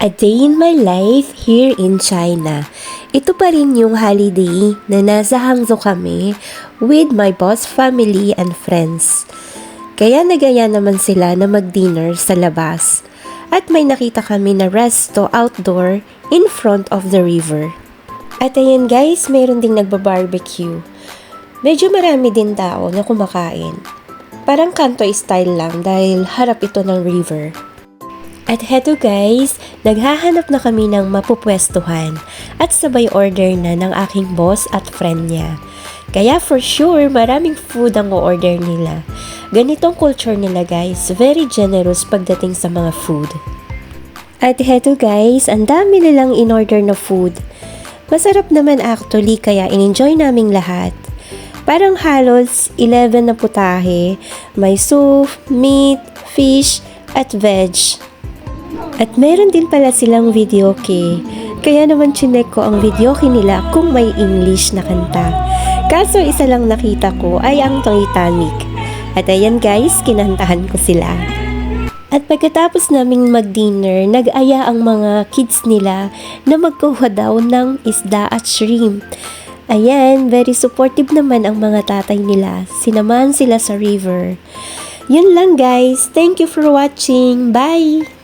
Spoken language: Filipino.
A Day in My Life here in China. Ito pa rin yung holiday na nasa Hangzhou kami with my boss family and friends. Kaya nagaya naman sila na mag-dinner sa labas. At may nakita kami na resto outdoor in front of the river. At ayan guys, mayroon ding nagba-barbecue. Medyo marami din tao na kumakain. Parang kanto style lang dahil harap ito ng river. At heto guys, naghahanap na kami ng mapupwestuhan at sabay order na ng aking boss at friend niya. Kaya for sure, maraming food ang o-order nila. Ganitong culture nila guys, very generous pagdating sa mga food. At heto guys, ang dami nilang in-order na food. Masarap naman actually kaya in-enjoy naming lahat. Parang halos 11 na putahe, may soup, meat, fish, at veg. At meron din pala silang video key. Kaya naman chinek ko ang video key nila kung may English na kanta. Kaso isa lang nakita ko ay ang Titanic. At ayan guys, kinantahan ko sila. At pagkatapos naming mag-dinner, nag-aya ang mga kids nila na magkuha daw ng isda at shrimp. Ayan, very supportive naman ang mga tatay nila. Sinamahan sila sa river. Yun lang guys. Thank you for watching. Bye!